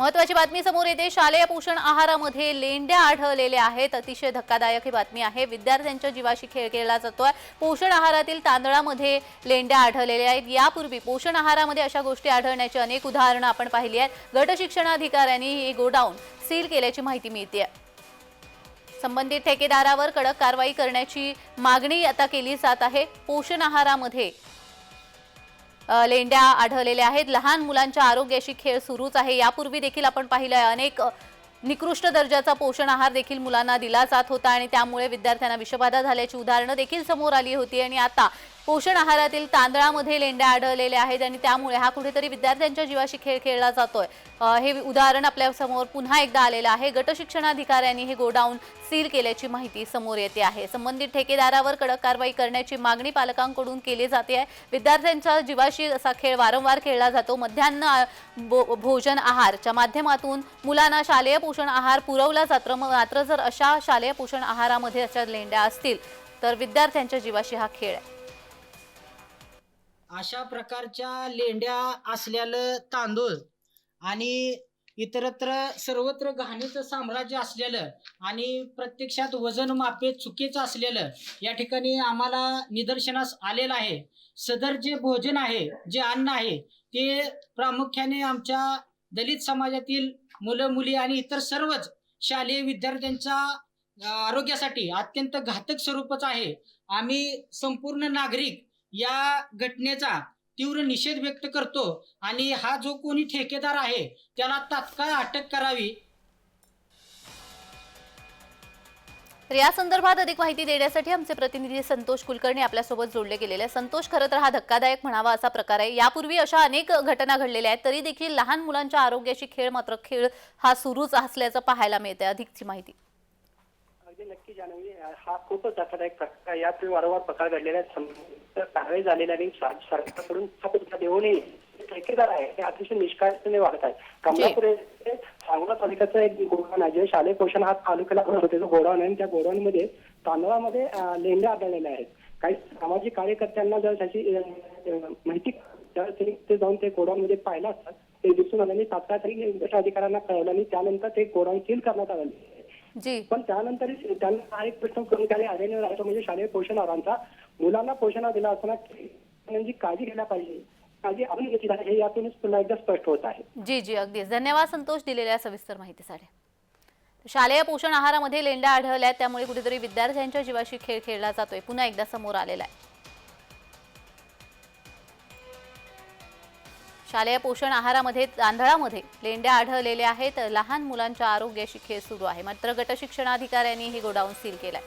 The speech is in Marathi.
महत्वाची बातमी समोर येते. शालेय पोषण आहारामध्ये लेंड्या आढळलेल्या आहेत. अतिशय धक्कादायक ही बातमी आहे. विद्यार्थ्यांच्या जीवाशी खेळ खेळला जातोय. पोषण आहारातील तांदळामध्ये लेंड्या आढळलेल्या आहेत. यापूर्वी पोषण आहारामध्ये अशा गोष्टी आढळण्याची अनेक उदाहरणं आपण पाहिली आहेत. गट शिक्षणाधिकाऱ्यांनी हे गोडाऊन सील केल्याची माहिती मिळते संबंधित ठेकेदारावर कडक कारवाई करण्याची मागणी आता केली जात आहे. पोषण आहारामध्ये लेंड्या आढळलेल्या आहेत. लहान मुलांच्या आरोग्याशी खेळ सुरूच आहे. यापूर्वी देखील आपण पाहिलंय अनेक निकृष्ट दर्जाचा पोषण आहार देखील मुलांना दिला जात होता आणि त्यामुळे विद्यार्थ्यांना विषबाधा झाल्याची उदाहरणं देखील समोर आली होती. आणि आता पोषण आहारातील तांदळामध्ये लेंड्या आढळलेल्या आहेत आणि त्यामुळे हा कुठेतरी विद्यार्थ्यांच्या जीवाशी खेळ खेळला जातोय. हे उदाहरण आपल्यासमोर पुन्हा एकदा आलेलं आहे. गटशिक्षणाधिकाऱ्यांनी हे गोडाऊन सील केल्याची माहिती समोर येते आहे. संबंधित ठेकेदारावर कडक कारवाई करण्याची मागणी पालकांकडून केली जाते आहे. विद्यार्थ्यांच्या जीवाशी असा खेळ वारंवार खेळला जातो. मध्यान्ह भो- भोजन आहारच्या माध्यमातून मुलांना शालेय पोषण आहार पुरवला जातो. मग मात्र जर अशा शालेय पोषण आहारामध्ये अशा लेंड्या असतील तर विद्यार्थ्यांच्या जीवाशी हा खेळ आहे. अशा प्रकारच्या लेंड्या असलेलं तांदूळ आणि इतरत्र सर्वत्र घाणीचं साम्राज्य असलेलं आणि प्रत्यक्षात वजन मापे चुकीचं असलेलं या ठिकाणी आम्हाला निदर्शनास आलेलं आहे. सदर जे भोजन आहे जे अन्न आहे ते प्रामुख्याने आमच्या दलित समाजातील मुलं मुली आणि इतर सर्वच शालेय विद्यार्थ्यांच्या आरोग्यासाठी अत्यंत घातक स्वरूपच आहे. आम्ही संपूर्ण नागरिक या घटनेचा तीव्र निषेध व्यक्त करतो आणि हा जो कोणी ठेकेदार आहे त्याला तात्काळ अटक करावी. तर या संदर्भात अधिक माहिती देण्यासाठी आमचे प्रतिनिधी संतोष कुलकर्णी आपल्यासोबत जोडले गेलेले आहेत. संतोष खरं तर हा धक्कादायक म्हणावा असा प्रकार आहे. यापूर्वी अशा अनेक घटना घडलेल्या आहेत तरी देखील लहान मुलांच्या आरोग्याशी खेळ मात्र खेळ हा सुरूच असल्याचं पाहायला मिळते अधिकची माहिती. अगदी नक्की जाणवी हा खूपच धक्कादायक प्रकार आहे. यात वारंवार प्रकार घडलेले आहेत. सम- कारवाई झालेल्या आणि सर- सरकारकडून सुद्धा देऊनही जे ठेकेदार आहे. ते अतिशय निष्काळजीपणे वागत आहेत. कमलापूर येथे सांगोला तालुक्याचं एक गोडाऊन आहे. जे शालेय पोषण हा तालुक्याला होते. गोडाऊन आहे. आणि त्या गोडाऊन मध्ये तांदळामध्ये लेंड्या आढळलेल्या आहेत. काही सामाजिक कार्यकर्त्यांना जर त्याची माहिती ते जाऊन ते गोडाऊन मध्ये पाहिलं असतात ते दिसून आलं. आणि तात्काळ गट अधिकाऱ्यांना कळवलं. आणि त्यानंतर ते गोडाऊन सील करण्यात आलं. जी. पण त्यानंतर त्यांना हा एक प्रश्न करून आढळून राहतो म्हणजे शालेय पोषण आहारांचा. मुलांना पोषण आहार दिला असताना त्यांची काळजी घ्यायला पाहिजे. काळजी आपण घेतली पाहिजे. हे यातूनच पुन्हा एकदा स्पष्ट होत आहे. जी जी. अगदीच. धन्यवाद संतोष दिलेल्या सविस्तर माहितीसाठी शालेय पोषण आहारामध्ये लेंड्या आढळल्या आहेत, त्यामुळे कुठेतरी विद्यार्थ्यांच्या जीवाशी खेळ खेळला जातोय. पुन्हा एकदा समोर आलेला आहे. शालेय पोषण आहारामध्ये तांदळामध्ये लेंड्या आढळलेल्या आहेत. लहान मुलांच्या आरोग्याशी खेळ सुरू आहे. मात्र गटशिक्षणाधिकाऱ्यांनी हे गोडाऊन सील केलंय.